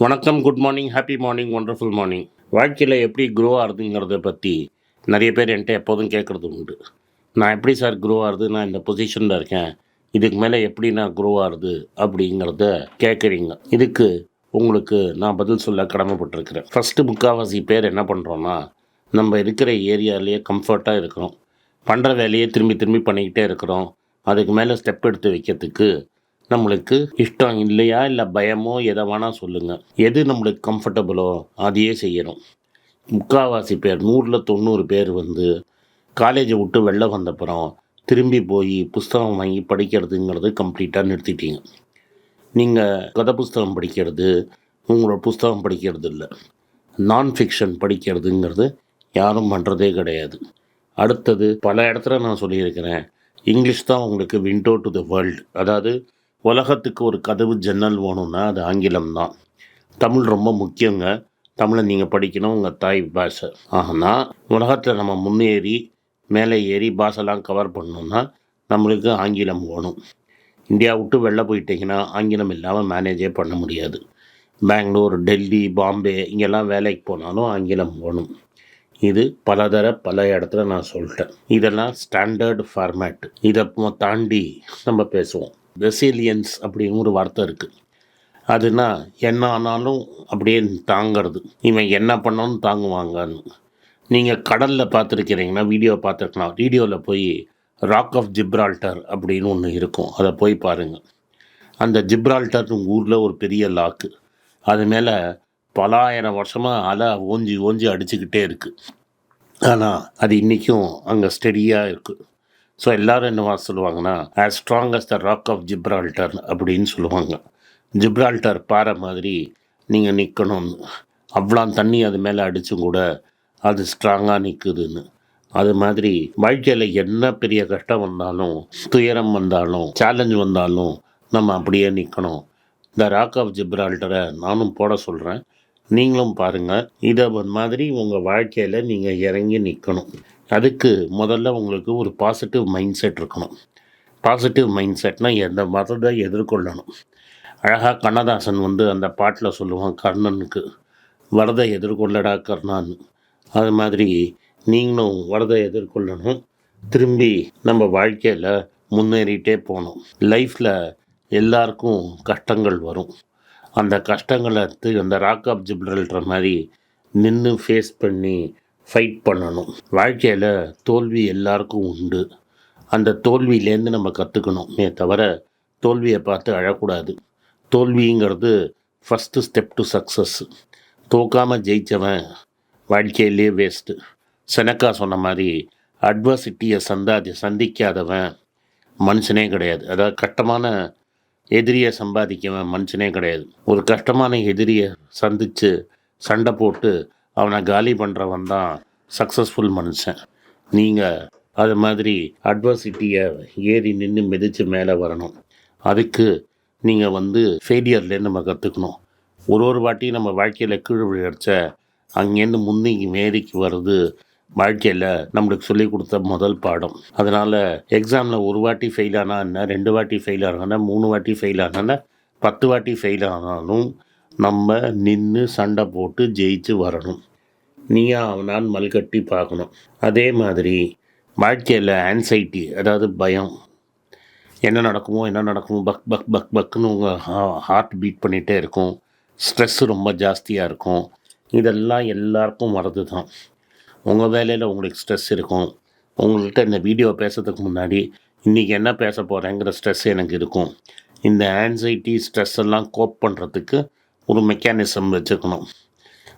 வணக்கம் good morning happy morning wonderful morning வாழ்க்கையில் எப்படி க்ரோ ஆகுதுங்கிறத பற்றி நிறைய பேர் என்கிட்ட எப்போதும் கேட்குறது உண்டு. நான் எப்படி சார் க்ரோ ஆகுது? நான் இந்த பொசிஷனில் இருக்கேன். இதுக்கு மேலே எப்படி நான் க்ரோ ஆகுது? அப்படிங்கிறத கேட்குறீங்க. இதுக்கு உங்களுக்கு நான் பதில் சொல்ல கடமைப்பட்டிருக்கிறேன். ஃபஸ்ட்டு முக்கால்வாசி பேர் என்ன பண்ணுறோன்னா நம்ம இருக்கிற ஏரியாலேயே கம்ஃபர்ட்டாக இருக்கிறோம். பண்ணுற வேலையை திரும்பி திரும்பி பண்ணிக்கிட்டே இருக்கிறோம். அதுக்கு மேலே ஸ்டெப் எடுத்து வைக்கிறதுக்கு நம்மளுக்கு இஷ்டம் இல்லையா இல்லை பயமோ எதை வேணால் சொல்லுங்கள் எது நம்மளுக்கு கம்ஃபர்டபுளோ அதையே செய்யணும். முக்கால்வாசி பேர் நூறில் தொண்ணூறு பேர் வந்து காலேஜை விட்டு வெளில வந்தப்புறம் திரும்பி போய் புஸ்தகம் வாங்கி படிக்கிறதுங்கிறது கம்ப்ளீட்டாக நிறுத்திட்டீங்க. நீங்கள் கதை புஸ்தகம் படிக்கிறது உங்களோட புஸ்தகம் படிக்கிறது இல்லை. நான் ஃபிக்ஷன் படிக்கிறதுங்கிறது யாரும் பண்ணுறதே கிடையாது. அடுத்தது பல இடத்துல நான் சொல்லியிருக்கிறேன் இங்கிலீஷ் தான் உங்களுக்கு விண்டோ டு த வேர்ல்டு அதாவது உலகத்துக்கு ஒரு கதவு ஜன்னல் வேணும்னா அது ஆங்கிலம் தான் தமிழ் ரொம்ப முக்கியங்க. தமிழை நீங்கள் படிக்கணும் உங்கள் தாய் பாஷை. ஆனால் உலகத்தில் நம்ம முன்னேறி மேலே ஏறி பாஷெல்லாம் கவர் பண்ணணும்னா நம்மளுக்கு ஆங்கிலம் வேணும். இந்தியா விட்டு வெளில போயிட்டீங்கன்னா ஆங்கிலம் இல்லாமல் மேனேஜே பண்ண முடியாது. பெங்களூர் டெல்லி பாம்பே இங்கெல்லாம் வேலைக்கு போனாலும் ஆங்கிலம் வேணும். இது பலதர பல இடத்துல நான் சொல்லிட்டேன். இதெல்லாம் ஸ்டாண்டர்ட் ஃபார்மேட் இதை தாண்டி நம்ம பேசுவோம். ரெசிலியன்ஸ் அப்படின்னு ஒரு வார்த்தை இருக்குது அதுனா என்ன ஆனாலும் அப்படியே தாங்கிறது. இவன் என்ன பண்ணாலும் தாங்குவாங்கன்னு. நீங்கள் கடலில் பார்த்துருக்கிறீங்கன்னா வீடியோ பார்த்துருக்கலாம். வீடியோவில் போய் ராக் ஆஃப் ஜிப்ரால்டர் அப்படின்னு ஒன்று இருக்கும். அதை போய் பாருங்கள் அந்த ஜிப்ரால்டர் ஊரில் ஒரு பெரிய லாக்கு அது மேலே பலாயிரம் வருஷமாக அலை ஓஞ்சி ஓஞ்சி அடிச்சுக்கிட்டே இருக்குது ஆனால் அது இன்றைக்கும் அங்கே ஸ்டெடியாக இருக்குது ஸோ எல்லாரும் என்னவா சொல்லுவாங்கன்னா as strong as the rock of Gibraltar அப்படின்னு சொல்லுவாங்க. ஜிப்ரால்டர் பாறை மாதிரி நீங்கள் நிற்கணும்னு அவ்வளோ தண்ணி அது மேலே அடிச்சும் கூட அது ஸ்ட்ராங்காக நிற்குதுன்னு அது மாதிரி வாழ்க்கையில் என்ன பெரிய கஷ்டம் வந்தாலும் துயரம் வந்தாலும் சேலஞ்ச் வந்தாலும் நம்ம அப்படியே நிற்கணும் இந்த ராக் ஆஃப் ஜிப்ரால்டரை நானும் போட சொல்கிறேன் நீங்களும் பாருங்கள் இதை மாதிரி உங்கள் வாழ்க்கையில் நீங்கள் இறங்கி நிற்கணும் அதுக்கு முதல்ல உங்களுக்கு ஒரு பாசிட்டிவ் மைண்ட் செட் இருக்கணும். பாசிட்டிவ் மைண்ட் செட்னால் எந்த மதத்தை எதிர்கொள்ளணும். அழகாக கண்ணதாசன் வந்து அந்த பாட்டில் சொல்லுவான் கர்ணனுக்கு வரதை எதிர்கொள்ளடா கர்ணான்னு. அது மாதிரி நீங்களும் வரதை எதிர்கொள்ளணும். திரும்பி நம்ம வாழ்க்கையில் முன்னேறிட்டே போகணும். லைஃப்பில் எல்லாருக்கும் கஷ்டங்கள் வரும். அந்த கஷ்டங்களை தி- அந்த ராக் ஆஃப் ஜிப்ரல்ன்ற மாதிரி நின்று ஃபேஸ் பண்ணி ஃபைட் பண்ணணும். வாழ்க்கையில் தோல்வி எல்லாருக்கும் உண்டு. அந்த தோல்வியிலேருந்து நம்ம கற்றுக்கணுமே தவிர தோல்வியை பார்த்து அழக்கூடாது. தோல்விங்கிறது ஃபஸ்ட்டு ஸ்டெப் டு சக்ஸஸ் தோக்காமல் ஜெயித்தவன் வாழ்க்கையிலே வேஸ்ட்டு செனக்கா சொன்ன மாதிரி அட்வர்சிட்டியை சந்தாதி சந்திக்காதவன் மனுஷனே கிடையாது. அதாவது கட்டமான எதிரியை சம்பாதிக்கவன் மனுஷனே கிடையாது. ஒரு கஷ்டமான எதிரியை சந்தித்து சண்டை போட்டு அவனை காலி பண்ணுறவன் தான் சக்ஸஸ்ஃபுல் மனுஷன். நீங்கள் அது மாதிரி அட்வர்சிட்டியை ஏறி நின்று மிதித்து மேலே வரணும். அதுக்கு நீங்கள் வந்து ஃபெயிலியர்லேருந்து நம்ம கற்றுக்கணும் ஒரு ஒரு வாட்டியும் நம்ம வாழ்க்கையில் கீழ் விழுச்ச அங்கேருந்து முன்னிக்கு மேரிக்கு வர்றது வாழ்க்கையில் நம்மளுக்கு சொல்லி கொடுத்த முதல் பாடம். அதனால் எக்ஸாமில் ஒரு வாட்டி ஃபெயில் ஆனால் என்ன ரெண்டு வாட்டி ஃபெயில் ஆனா மூணு வாட்டி ஃபெயில் ஆனா பத்து வாட்டி ஃபெயில் ஆனாலும் நம்ம நின்று சண்டை போட்டு ஜெயிச்சு வரணும். நீயா அவனான் மல்கட்டி பார்க்கணும். அதே மாதிரி வாழ்க்கையில் ஆன்சைட்டி அதாவது பயம். என்ன நடக்குமோ என்ன நடக்குமோ பக் பக் பக் பக்குன்னு உங்கள் ஹார்ட் பீட் பண்ணிகிட்டே இருக்கும். ஸ்ட்ரெஸ்ஸு ரொம்ப ஜாஸ்தியாக இருக்கும். இதெல்லாம் எல்லாருக்கும் வர்றது தான் உங்கள் வேலையில் உங்களுக்கு ஸ்ட்ரெஸ் இருக்கும். உங்கள்கிட்ட இந்த வீடியோ பேசுறதுக்கு முன்னாடி இன்றைக்கி என்ன பேச போகிறேங்கிற ஸ்ட்ரெஸ் எனக்கு இருக்கும். இந்த ஆன்சைட்டி ஸ்ட்ரெஸ் எல்லாம் கோப் பண்ணுறதுக்கு ஒரு மெக்கானிசம் வச்சுக்கணும்.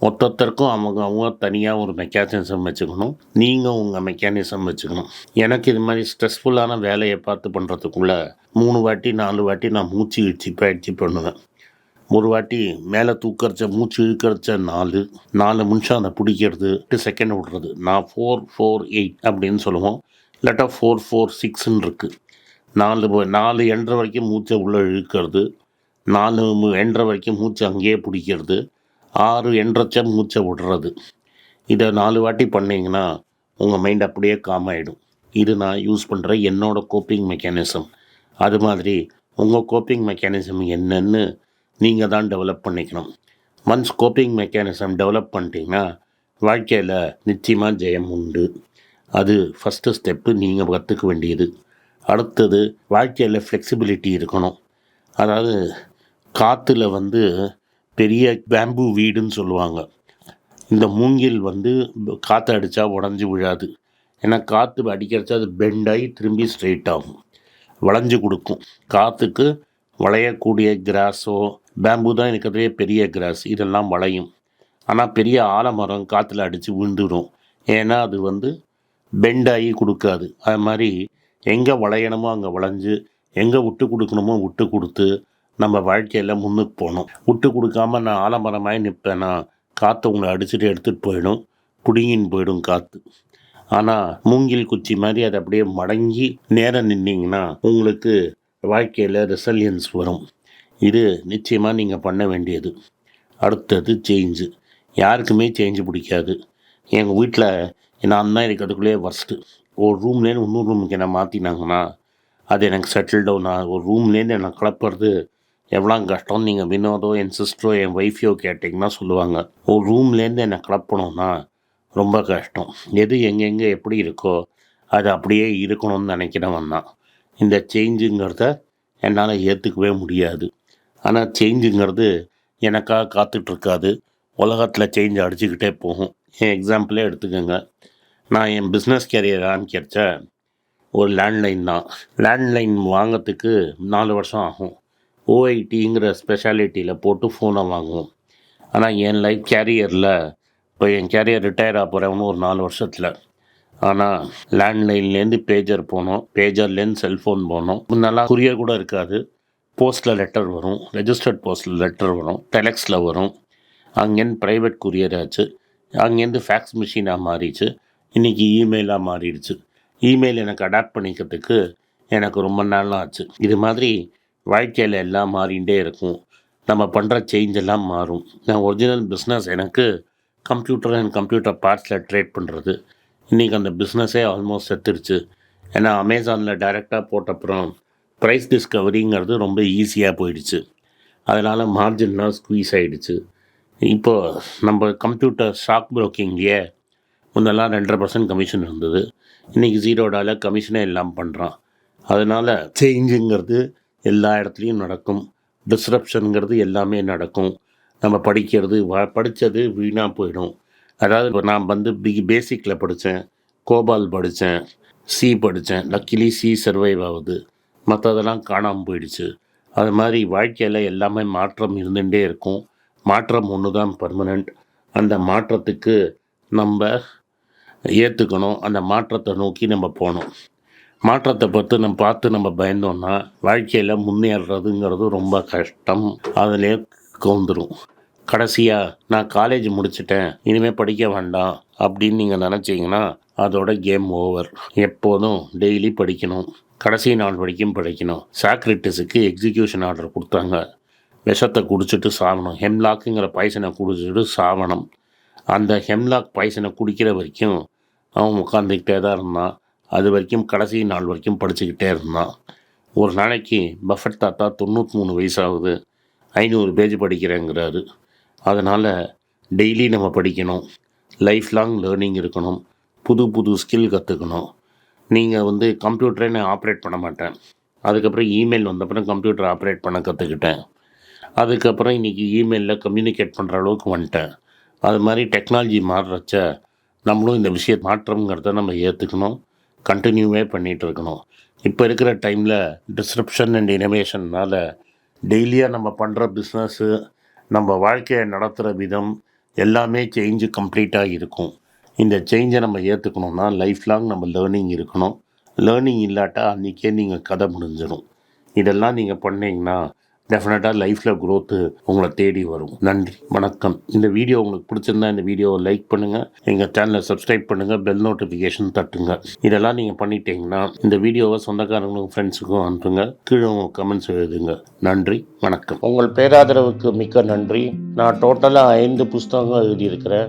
ஒருத்தருக்கும் அவங்க அவங்க தனியாக ஒரு மெக்கானிசம் வச்சுக்கணும். நீங்கள் உங்கள் மெக்கானிசம் வச்சுக்கணும். எனக்கு இது மாதிரி ஸ்ட்ரெஸ்ஃபுல்லான வேலையை பார்த்து பண்ணுறதுக்குள்ளே மூணு வாட்டி நாலு வாட்டி நான் மூச்சு இழுச்சி பயிற்சி பண்ணுவேன். ஒரு வாட்டி மேலே தூக்கறச்ச மூச்சு இழுக்கறச்ச நாலு நாலு நிமிஷம் அதை பிடிக்கிறது எட்டு செகண்ட் விடுறது. நான் ஃபோர் ஃபோர் எயிட் அப்படின்னு சொல்லுவோம். இல்லாட்டா ஃபோர் ஃபோர் சிக்ஸ்ன்னு இருக்குது நாலு நாலு எண்ற வரைக்கும் மூச்சை உள்ளே இழுக்கிறது. நாலு என்ற வரைக்கும் மூச்சை அங்கேயே பிடிக்கிறது. ஆறு என்றச்ச மூச்சை விடுறது. இதை நாலு வாட்டி பண்ணிங்கன்னா உங்கள் மைண்ட் அப்படியே காம் ஆகிடும் இது நான் யூஸ் பண்ணுற என்னோட கோப்பிங் மெக்கானிசம் அது மாதிரி உங்கள் கோப்பிங் மெக்கானிசம் என்னன்னு நீங்கள் தான் டெவலப் பண்ணிக்கணும். ஒன்ஸ் கோப்பிங் மெக்கானிசம் டெவலப் பண்ணிட்டீங்கன்னா வாழ்க்கையில் நிச்சயமாக ஜெயம் உண்டு. அது ஃபஸ்ட்டு ஸ்டெப்பு நீங்கள் கற்றுக்க வேண்டியது. அடுத்தது வாழ்க்கையில் ஃப்ளெக்சிபிலிட்டி இருக்கணும். அதாவது காற்றுல வந்து பெரிய பேம்பு வீடுன்னு சொல்லுவாங்க. இந்த மூங்கில் வந்து காற்று அடித்தா உடஞ்சி விழாது. ஏன்னா காற்று அடிக்கிறச்சா அது பெண்டாகி திரும்பி ஸ்ட்ரெயிட் ஆகும். வளைஞ்சு கொடுக்கும். காற்றுக்கு வளையக்கூடிய கிராஸோ பேம்பு தான் இருக்கிறதுலே பெரிய கிராஸ் இதெல்லாம் வளையும். ஆனால் பெரிய ஆலமரம் காற்றுல அடித்து விழுந்துடும் ஏன்னா அது வந்து பெண்டாகி கொடுக்காது. அது மாதிரி எங்கே வளையணுமோ அங்கே வளைஞ்சு எங்கே விட்டு கொடுக்கணுமோ விட்டு கொடுத்து நம்ம வாழ்க்கையில் முன்னுக்கு போகணும். விட்டு கொடுக்காம நான் ஆலமரமாய் நிற்பேனா. காற்று உங்களை அடிச்சுட்டு எடுத்துகிட்டு போயிடும். குடுங்கின்னு போயிடும் காற்று ஆனால் மூங்கில் குச்சி மாதிரி அது அப்படியே மடங்கி நேரம் நின்னீங்கன்னா உங்களுக்கு வாழ்க்கையில் ரெசல்யன்ஸ் வரும். இது நிச்சயமாக நீங்கள் பண்ண வேண்டியது. அடுத்தது சேஞ்சு யாருக்குமே சேஞ்சு பிடிக்காது. எங்கள் வீட்டில் நான் தான் இருக்கிறதுக்குள்ளேயே ஃபஸ்ட்டு ஒரு ரூம்லேருந்து இன்னொரு ரூமுக்கு என்னை மாற்றினாங்கன்னா அது எனக்கு செட்டில் டவுன் ஆகும் ஒரு ரூம்லேருந்து என்னை கிளப்புறது எவ்வளோ கஷ்டம் நீங்கள் வினோதோ என் சிஸ்டரோ என் ஒய்ஃபையோ கேட்டிங்கன்னா சொல்லுவாங்க. ஒரு ரூம்லேருந்து என்னை கிளப்பணும்னா ரொம்ப கஷ்டம். எது எங்கெங்கே எப்படி இருக்கோ அது அப்படியே இருக்கணும்னு நினைக்கிறவன் தான். இந்த சேஞ்சுங்கிறத என்னால் ஏற்றுக்கவே முடியாது. ஆனால் சேஞ்சுங்கிறது எனக்காக காத்துட்ருக்காது உலகத்தில் சேஞ்ச் அடிச்சுக்கிட்டே போகும். என் எக்ஸாம்பிளே எடுத்துக்கோங்க. நான் என் பிஸ்னஸ் கேரியர் ஆரம்பிக்கிறச்ச ஒரு லேண்ட்லைன் தான். லேண்ட்லைன் வாங்கிறதுக்கு நாலு வருஷம் ஆகும். ஓஐடிங்கிற ஸ்பெஷாலிட்டியில் போட்டு ஃபோனை வாங்குவோம். ஆனால் என் லைஃப் கேரியரில் இப்போ என் கேரியர் ரிட்டையர் ஆக போகிறவனு ஒரு நாலு வருஷத்தில். ஆனால் லேண்ட்லைன்லேருந்து பேஜர் போனோம். பேஜர்லேருந்து செல்ஃபோன் போனோம். முன்னெல்லாம் குரியர் கூட இருக்காது. போஸ்ட்டில் லெட்டர் வரும். ரெஜிஸ்டர்ட் போஸ்ட்டில் லெட்டர் வரும். டெலெக்ஸில் வரும். அங்கேருந்து ப்ரைவேட் குரியர் ஆச்சு. அங்கேருந்து ஃபேக்ஸ் மிஷினாக மாறிச்சு இன்றைக்கி இமெயிலாக மாறிடுச்சு. இமெயில் எனக்கு அடாப்ட் பண்ணிக்கிறதுக்கு எனக்கு ரொம்ப நாளாக ஆச்சு இது மாதிரி வாழ்க்கையில் எல்லாம் மாறிகிட்டே இருக்கும். நம்ம பண்ணுற சேஞ்ச் எல்லாம் மாறும். நான் ஒரிஜினல் பிஸ்னஸ் எனக்கு கம்ப்யூட்டர் அண்ட் கம்ப்யூட்டர் பார்ட்ஸில் ட்ரேட் பண்ணுறது இன்றைக்கி அந்த பிஸ்னஸே ஆல்மோஸ்ட் செத்துருச்சு. ஏன்னா அமேசானில் டைரெக்டாக போட்டப்புறம் ப்ரைஸ் டிஸ்கவரிங்கிறது ரொம்ப ஈஸியாக போயிடுச்சு. அதனால் மார்ஜின்லாம் ஸ்குவீஸ் ஆகிடுச்சு இப்போது நம்ம கம்ப்யூட்டர் ஸ்டாக் ப்ரோக்கிங்லேயே முன்னெல்லாம் ரெண்டரை பர்சன்ட் கமிஷன் இருந்தது. இன்றைக்கி ஜீரோ டாலர் கமிஷனே இல்லாமல் பண்ணுறான் அதனால் சேஞ்சுங்கிறது எல்லா இடத்துலையும் நடக்கும். டிஸ்ரப்ஷனுங்கிறது எல்லாமே நடக்கும். நம்ம படிக்கிறது வ படித்தது வீணாக போயிடும். அதாவது இப்போ நான் வந்து பி பேசிக்கில் படித்தேன் கோபால் படித்தேன் சி படித்தேன் லக்கிலி சி சர்வைவ் ஆகுது. மற்றதெல்லாம் காணாமல் போயிடுச்சு. அது மாதிரி வாழ்க்கையில் எல்லாமே மாற்றம் இருந்துகிட்டே இருக்கும். மாற்றம் ஒன்று தான் பர்மனெண்ட் அந்த மாற்றத்துக்கு நம்ம ஏற்றுக்கணும் அந்த மாற்றத்தை நோக்கி நம்ம போகணும். மாற்றத்தை பார்த்து நம்ம பார்த்து நம்ம பயந்தோம்னா வாழ்க்கையில் முன்னேறதுங்கிறது ரொம்ப கஷ்டம். அதிலே கவுந்துரும். கடைசியாக நான் காலேஜ் முடிச்சிட்டேன் இனிமேல் படிக்க வேண்டாம் அப்படின்னு நீங்கள் நினச்சிங்கன்னா அதோட கேம் ஓவர் எப்போதும் டெய்லி படிக்கணும். கடைசி நாள் வரைக்கும் படிக்கணும். சாக்ரிட்டிஸுக்கு எக்ஸிக்யூஷன் ஆர்டர் கொடுத்தாங்க. விஷத்தை குடிச்சிட்டு சாகணும். ஹெம்லாக்குங்கிற பாய்சனை குடிச்சிட்டு சாகணும். அந்த ஹெம்லாக் பாய்சனை குடிக்கிற வரைக்கும் அவன் உட்காந்துக்கிட்டே தான் இருந்தான். அது வரைக்கும் கடைசி நாள் வரைக்கும் படிச்சுக்கிட்டே இருந்தான். ஒரு நாளைக்கு பஃபட் தாத்தா தொண்ணூற்றி மூணு வயசாகுது. ஐநூறு பேஜ் படிக்கிறேங்கிறாரு. அதனால் டெய்லி நம்ம படிக்கணும். லைஃப் லாங் லேர்னிங் இருக்கணும். புது புது ஸ்கில் கற்றுக்கணும் நீங்கள் வந்து கம்ப்யூட்டரே நான் ஆப்ரேட் பண்ண மாட்டேன். அதுக்கப்புறம் இமெயில் வந்தப்புறம் கம்ப்யூட்டர் ஆப்ரேட் பண்ண கற்றுக்கிட்டேன் அதுக்கப்புறம் இன்றைக்கி இமெயிலில் கம்யூனிகேட் பண்ணுற அளவுக்கு வந்துட்டேன். அது மாதிரி டெக்னாலஜி மாறுறச்ச நம்மளும் இந்த விஷய மாற்றம்ங்கிறத நம்ம ஏற்றுக்கணும் கண்டினியூவே பண்ணிகிட்டு இருக்கணும் இப்போ இருக்கிற டைமில் டிஸ்கிரிப்ஷன் அண்ட் இனோவேஷன்னால் டெய்லியாக நம்ம பண்ணுற பிஸ்னஸ்ஸு நம்ம வாழ்க்கையை நடத்துகிற விதம் எல்லாமே சேஞ்சு கம்ப்ளீட்டாக இருக்கும். இந்த சேஞ்சை நம்ம ஏற்றுக்கணும்னா லைஃப் லாங் நம்ம லேர்னிங் இருக்கணும். லேர்னிங் இல்லாட்டா அன்றைக்கே நீங்கள் கதை முடிஞ்சிடும் இதெல்லாம் நீங்கள் பண்ணிங்கன்னா டெஃபினட்டாக லைஃப்பில் க்ரோத்து உங்களை தேடி வரும். நன்றி வணக்கம். இந்த வீடியோ உங்களுக்கு பிடிச்சிருந்தா இந்த வீடியோவை லைக் பண்ணுங்கள் எங்கள் சேனலை சப்ஸ்கிரைப் பண்ணுங்கள் பெல் நோட்டிஃபிகேஷன் தட்டுங்க. இதெல்லாம் நீங்கள் பண்ணிட்டீங்கன்னா இந்த வீடியோவை சொந்தக்காரங்களுக்கும் ஃப்ரெண்ட்ஸுக்கும் அனுப்புங்க. கீழே உங்கள் கமெண்ட்ஸ் எழுதுங்க. நன்றி வணக்கம். உங்கள் பேராதரவுக்கு மிக்க நன்றி. நான் டோட்டலாக ஐந்து புஸ்தகங்கள் எழுதியிருக்கிறேன்.